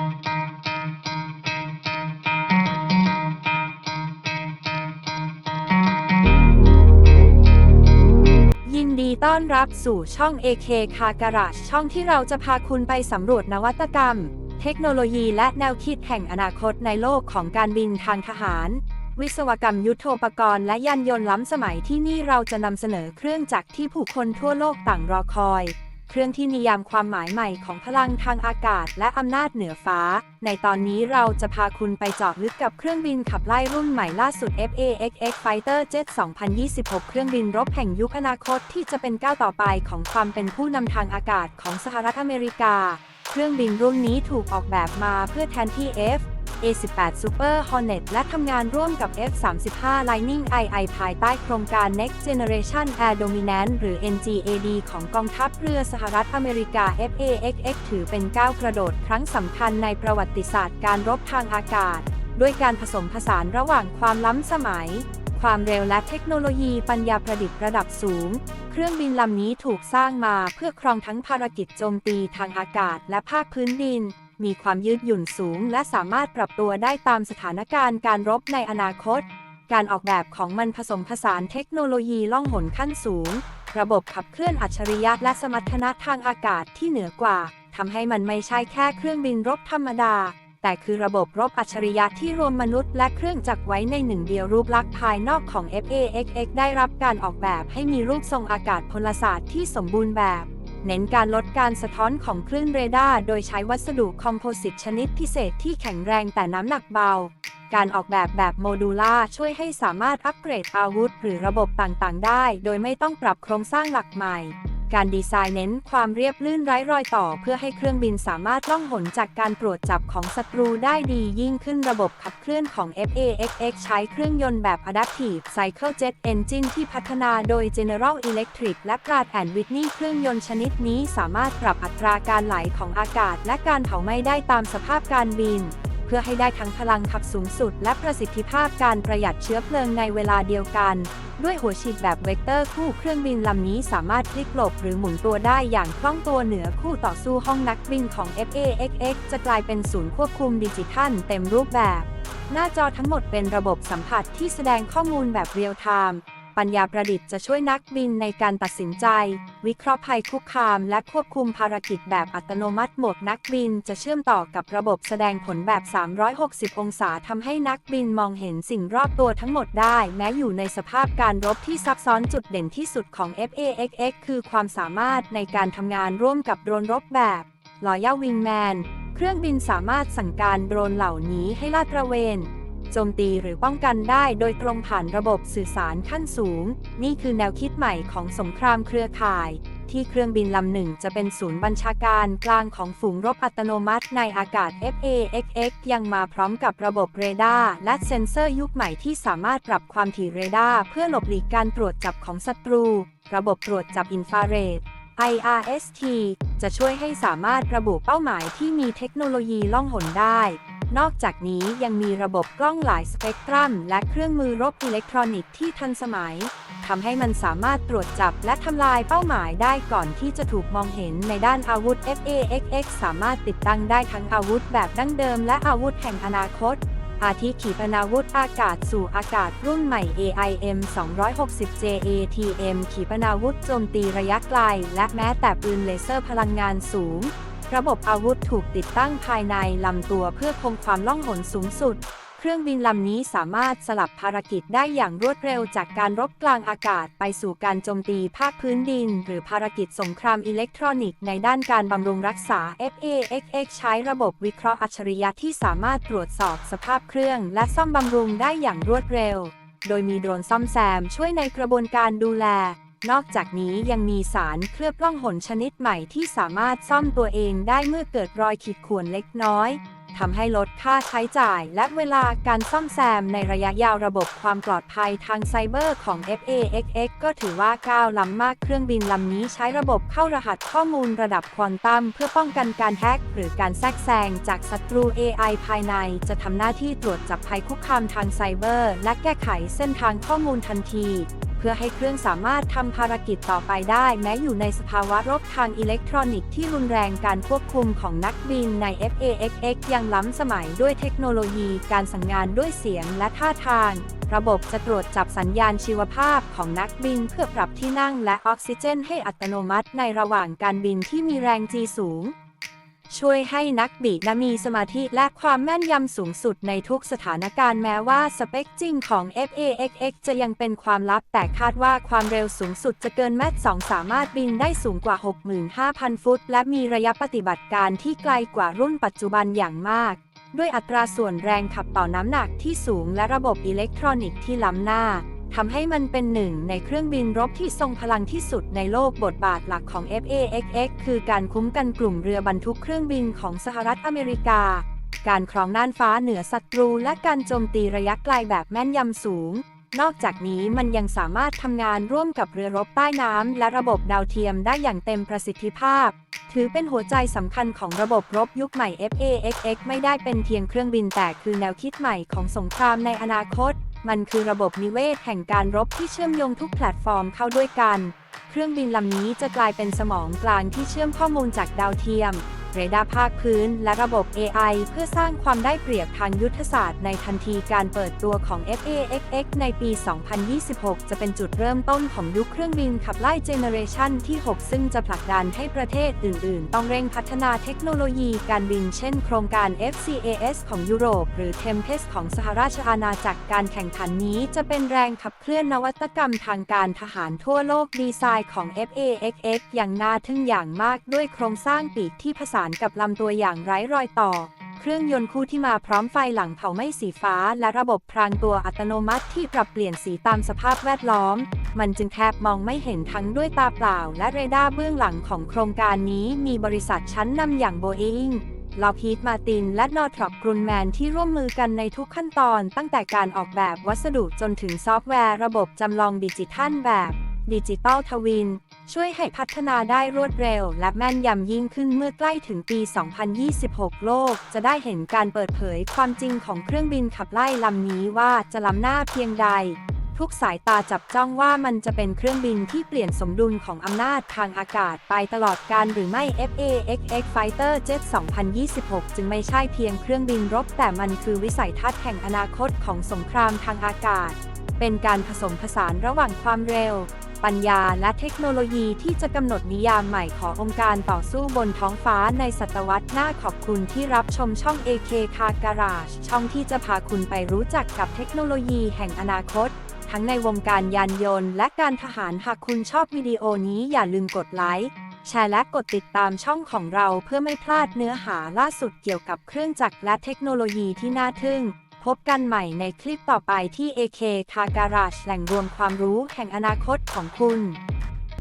ยินดีต้อนรับสู่ช่อง AK คากระช่องที่เราจะพาคุณไปสำรวจนวัตกรรม เทคโนโลยีและแนวคิดแห่งอนาคตในโลกของการบินทางทหาร วิศวกรรมยุทโธปกรณ์และยานยนต์ล้ำสมัยที่นี่เราจะนำเสนอเครื่องจักรที่ผู้คนทั่วโลกต่างรอคอย เครื่องที่นิยามความหมายใหม่ของพลังทางอากาศและอำนาจเหนือฟ้า ในตอนนี้เราจะพาคุณไปเจาะลึกกับเครื่องบินขับไล่รุ่นใหม่ล่าสุด FAXX Fighter Jet 2026 เครื่องบินรบแห่งยุคอนาคตที่จะเป็นก้าวต่อไปของความเป็นผู้นำทางอากาศของสหรัฐอเมริกา เครื่องบินรุ่นนี้ถูกออกแบบมาเพื่อแทนที่ F A18 Super Hornet และทำงานร่วมกับ F35 Lightning II ภายใต้โครงการ Next Generation Air Dominance หรือ NGAD ของกองทัพเรือสหรัฐอเมริกา FAXX ถือเป็นก้าวกระโดดครั้งสำคัญในประวัติศาสตร์การรบทางอากาศ ด้วยการผสมผสานระหว่างความล้ำสมัย ความเร็วและเทคโนโลยีปัญญาประดิษฐ์ระดับสูงเครื่องบินลำนี้ถูกสร้างมาเพื่อครองทั้งภารกิจโจมตีทางอากาศและภาคพื้นดิน มีความยืดหยุ่นสูง และสามารถปรับตัวได้ตามสถานการณ์การรบในอนาคต การออกแบบของมันผสมผสานเทคโนโลยีล่องหนขั้นสูง ระบบขับเคลื่อนอัจฉริยะและสมรรถนะทางอากาศที่เหนือกว่าทำให้มันไม่ใช่แค่เครื่องบินรบธรรมดา แต่คือระบบรบอัจฉริยะที่รวมมนุษย์และเครื่องจักรไว้ในหนึ่งเดียวรูปลักษณ์ภายนอกของ FAXX ได้รับการออกแบบให้มีรูปทรงอากาศพลศาสตร์ที่สมบูรณ์แบบ เน้นการลดการสะท้อนของคลื่นเรดาร์โดยใช้วัสดุคอมโพสิตชนิดพิเศษที่แข็งแรงแต่น้ำหนักเบา การออกแบบแบบโมดูล่าช่วยให้สามารถอัปเกรดอาวุธ หรือระบบต่างๆ ได้ โดยไม่ต้องปรับโครงสร้างหลักใหม่ การดีไซน์เน้นความเรียบลื่นไร้รอยต่อ เพื่อให้เครื่องบินสามารถล่องหนจากการตรวจจับของศัตรูได้ดียิ่งขึ้นระบบขับเคลื่อนของ FAXX ใช้เครื่องยนต์แบบ Adaptive Cycle Jet Engine ที่พัฒนาโดย General Electric และ Pratt Whitney เครื่องยนต์ชนิดนี้สามารถปรับอัตราการไหลของอากาศ และการเผาไหม้ได้ตามสภาพการบิน พื่อให้ได้ทั้งพลังขับสูงสุด และประสิทธิภาพการประหยัดเชื้อเพลิงในเวลาเดียวกัน ด้วยหัวฉีดแบบเวกเตอร์คู่เครื่องบินลำนี้สามารถพลิกหลบหรือหมุนตัวได้อย่างคล่องตัวเหนือคู่ต่อสู้ห้องนักบินของ FAXX จะกลายเป็นศูนย์ควบคุมดิจิทัลเต็มรูปแบบ หน้าจอทั้งหมดเป็นระบบสัมผัสที่แสดงข้อมูลแบบเรียลไทม์ ปัญญาประดิษฐ์จะช่วยนักบินในการตัดสินใจ วิเคราะห์ภัยคุกคาม และควบคุมภารกิจแบบอัตโนมัติหมดนักบินจะเชื่อมต่อกับระบบแสดงผลแบบ 360 องศาทำให้นักบินมองเห็นสิ่งรอบตัวทั้งหมดได้ แม้อยู่ในสภาพการรบที่ซับซ้อนจุดเด่นที่สุดของ FAXX คือความสามารถในการทำงานร่วมกับโดรนรบแบบ Loyal Wingman เครื่องบินสามารถสั่งการโดรนเหล่านี้ให้ลาดตระเวน โจมตีหรือป้องกันได้โดยตรงผ่านระบบสื่อสารขั้นสูง นี่คือแนวคิดใหม่ของสงครามเครือข่าย ที่เครื่องบินลำหนึ่งจะเป็นศูนย์บัญชาการกลางของฝูงรบอัตโนมัติในอากาศ FAXX ยังมาพร้อมกับระบบเรดาร์และเซ็นเซอร์ยุคใหม่ที่สามารถปรับความถี่เรดาร์เพื่อหลบหลีกการตรวจจับของศัตรู ระบบตรวจจับอินฟราเรด IRST จะช่วยให้สามารถระบุเป้าหมายที่มีเทคโนโลยีล่องหนได้ นอกจากนี้ยังมีระบบกล้องหลายสเปกตรัม และเครื่องมือรบอิเล็กทรอนิกส์ที่ทันสมัยทำให้มันสามารถตรวจจับและทำลายเป้าหมายได้ก่อนที่จะถูกมองเห็นในด้านอาวุธ FAXX สามารถติดตั้งได้ทั้งอาวุธแบบดั้งเดิมและอาวุธแห่งอนาคต อาทิขีปนาวุธอากาศสู่อากาศรุ่นใหม่ AIM 260 JATM ขีปนาวุธโจมตีระยะไกล และแม้แต่ปืนเลเซอร์พลังงานสูง ระบบอาวุธถูกติดตั้งภายในลำตัวเพื่อคงความล่องหนสูงสุด เครื่องบินลำนี้สามารถสลับภารกิจได้อย่างรวดเร็วจากการรบกลางอากาศไปสู่การโจมตีภาคพื้นดิน หรือภารกิจสงครามอิเล็กทรอนิกส์ในด้านการบำรุงรักษา FAXX ใช้ระบบวิเคราะห์อัจฉริยะที่สามารถตรวจสอบสภาพเครื่อง และซ่อมบำรุงได้อย่างรวดเร็ว โดยมีโดรนซ่อมแซมช่วยในกระบวนการดูแล นอกจากนี้ยังมีสารเคลือบล่องหนชนิดใหม่ที่สามารถซ่อมตัวเองได้เมื่อเกิดรอยขีดข่วนเล็กน้อยทำให้ลดค่าใช้จ่ายและเวลาการซ่อมแซมในระยะยาวระบบความปลอดภัยทางไซเบอร์ของ FAXX ก็ถือว่าก้าวล้ำมากเครื่องบินลำนี้ใช้ระบบเข้ารหัสข้อมูลระดับควอนตัมเพื่อป้องกันการแฮกหรือการแทรกแซงจากศัตรู AI ภายใน จะทำหน้าที่ตรวจจับภัยคุกคามทางไซเบอร์ และแก้ไขเส้นทางข้อมูลทันที เพื่อให้เครื่องสามารถทำภารกิจต่อไปได้ แม้อยู่ในสภาวะรบทางอิเล็กทรอนิกส์ที่รุนแรงการควบคุมของนักบินใน FAXX ยังล้ำสมัยด้วยเทคโนโลยีการสั่งงานด้วยเสียงและท่าทาง ระบบจะตรวจจับสัญญาณชีวภาพของนักบินเพื่อปรับที่นั่งและออกซิเจนให้อัตโนมัติในระหว่างการบินที่มีแรงจีสูง ช่วยให้นักบินมีสมาธิและความแม่นยำสูงสุดในทุกสถานการณ์แม้ว่าสเปคจริงของ FAXX จะยังเป็นความลับแต่คาดว่าความเร็วสูงสุดจะเกินแมท2สามารถบินได้สูงกว่า 65,000 ฟุต และมีระยะปฏิบัติการที่ไกลกว่ารุ่นปัจจุบันอย่างมาก ด้วยอัตราส่วนแรงขับต่อน้ำหนักที่สูงและระบบอิเล็กทรอนิกส์ที่ล้ำหน้า ทำให้มันเป็นหนึ่งในเครื่องบินรบที่ทรงพลังที่สุดในโลกบทบาทหลักของ FAXX คือการคุ้มกันกลุ่มเรือบรรทุกเครื่องบินของสหรัฐอเมริกา การครองน่านฟ้าเหนือศัตรู และการโจมตีระยะไกลแบบแม่นยำสูง นอกจากนี้มันยังสามารถทำงานร่วมกับเรือรบใต้น้ำและระบบดาวเทียมได้อย่างเต็มประสิทธิภาพ ถือเป็นหัวใจสำคัญของระบบรบยุคใหม่ FAXX ไม่ได้เป็นเพียงเครื่องบินแต่คือแนวคิดใหม่ของสงครามในอนาคต มันคือระบบนิเวศแห่งการรบที่เชื่อมโยงทุกแพลตฟอร์มเข้าด้วยกัน เครื่องบินลำนี้จะกลายเป็นสมองกลางที่เชื่อมข้อมูลจากดาวเทียม เรดาร์ภาคพื้น และระบบ AI เพื่อสร้างความได้เปรียบทางยุทธศาสตร์ในทันทีการเปิดตัวของ FAXX ในปี 2026 จะเป็นจุดเริ่มต้นของยุคเครื่องบินขับไล่เจเนเรชันที่ 6 ซึ่งจะผลักดันให้ประเทศอื่น ๆ ต้องเร่งพัฒนาเทคโนโลยีการบินเช่นโครงการ FCAS ของยุโรป หรือ Tempest ของสหราชอาณาจักรการแข่งขันนี้ จะเป็นแรงขับเคลื่อนนวัตกรรมทางการทหารทั่วโลกดีไซน์ของ FAXX อย่างน่าทึ่งอย่างมากด้วยโครงสร้างปีกที่ผสานกับลำตัวอย่างไร้รอยต่อ เครื่องยนต์คู่ที่มาพร้อมไฟหลังเผาไหม้สีฟ้า และระบบพรางตัวอัตโนมัติที่ปรับเปลี่ยนสีตามสภาพแวดล้อม มันจึงแทบมองไม่เห็นทั้งด้วยตาเปล่า และเรดาร์เบื้องหลังของโครงการนี้มีบริษัทชั้นนำอย่างโบอิงลอพีดมาติน และนอร์ทรอปกรุนแมนที่ร่วมมือกันในทุกขั้นตอนตั้งแต่การออกแบบวัสดุจนถึงซอฟต์แวร์ระบบจำลองดิจิทัลแบบดิจิตอลทวิน ช่วยให้พัฒนาได้รวดเร็ว และแม่นยำยิ่งขึ้นเมื่อใกล้ถึงปี 2026 โลก จะได้เห็นการเปิดเผยความจริงของเครื่องบินขับไล่ลำนี้ว่าจะล้ำหน้าเพียงใด ทุกสายตาจับจ้องว่ามันจะเป็นเครื่องบินที่เปลี่ยนสมดุลของอำนาจทางอากาศไปตลอดการหรือไม่ FAXX Fighter Jet 2026 จึงไม่ใช่เพียงเครื่องบินรบ แต่มันคือวิสัยทัศน์แห่งอนาคตของสงครามทางอากาศ เป็นการผสมผสานระหว่างความเร็ว ปัญญาและเทคโนโลยีที่จะกำหนดนิยามใหม่ขององค์การต่อสู้บนท้องฟ้าในศตวรรษหน้าขอบคุณที่รับชมช่อง AK Car Garage ช่องที่จะพาคุณไปรู้จักกับเทคโนโลยีแห่งอนาคต ทั้งในวงการยานยนต์ และการทหารหากคุณชอบวิดีโอนี้อย่าลืมกดไลค์แชร์และกดติดตามช่องของเราเพื่อไม่พลาดเนื้อหาล่าสุดเกี่ยวกับเครื่องจักรและเทคโนโลยีที่น่าทึ่ง พบกันใหม่ในคลิปต่อไปที่ AK Car Garage แหล่งรวมความรู้แห่งอนาคตของคุณ